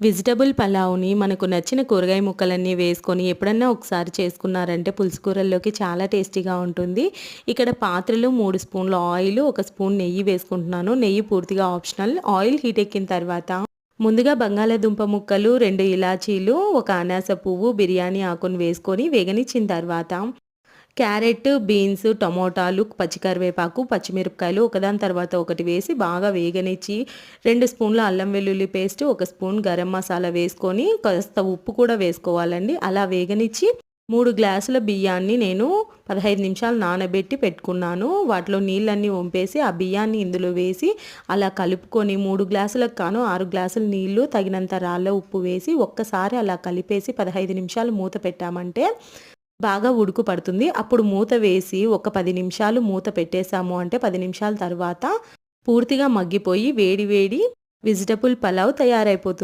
Vegetable పలావ్ని మనకు నచ్చిన కూరగాయ ముక్కలన్నీ వేసుకొని ఎప్పుడన్నా ఒకసారి చేసుకున్నారంటే పులుసు కూరల్లోకి చాలా టేస్టీగా ఉంటుంది. ఇక్కడ పాత్రలో మూడు స్పూన్ల ఆయిల్ ఒక స్పూన్ నెయ్యి వేసుకుంటున్నాను. నెయ్యి పూర్తిగా ఆప్షనల్. ఆయిల్ హీట్ ఎక్కిన తర్వాత ముందుగా బంగాళాదుంప ముక్కలు రెండు ఇలాచీలు ఒక అనాస పువ్వు బిర్యానీ ఆకును వేసుకొని వేగనిచ్చిన తర్వాత క్యారెట్ బీన్స్ టమోటాలు పచ్చికరివేపాకు పచ్చిమిరపకాయలు ఒకదాని తర్వాత ఒకటి వేసి బాగా వేగనిచ్చి రెండు స్పూన్ల అల్లం వెల్లుల్లి పేస్ట్ ఒక స్పూన్ గరం మసాలా వేసుకొని కాస్త ఉప్పు కూడా వేసుకోవాలండి. అలా వేగనిచ్చి మూడు గ్లాసుల బియ్యాన్ని నేను పదహైదు నిమిషాలు నానబెట్టి పెట్టుకున్నాను. వాటిలో నీళ్ళన్నీ వంపేసి ఆ బియ్యాన్ని ఇందులో వేసి అలా కలుపుకొని మూడు గ్లాసులకు కాను ఆరు గ్లాసుల నీళ్ళు తగినంత రాళ్ళ ఉప్పు వేసి ఒక్కసారి అలా కలిపేసి పదహైదు నిమిషాలు మూత పెట్టామంటే బాగా ఉడుకు పడుతుంది. అప్పుడు మూత వేసి ఒక పది నిమిషాలు మూత పెట్టేశాము అంటే పది నిమిషాల తర్వాత పూర్తిగా మగ్గిపోయి వేడి వేడి వెజిటబుల్ పలావ్ తయారైపోతుంది.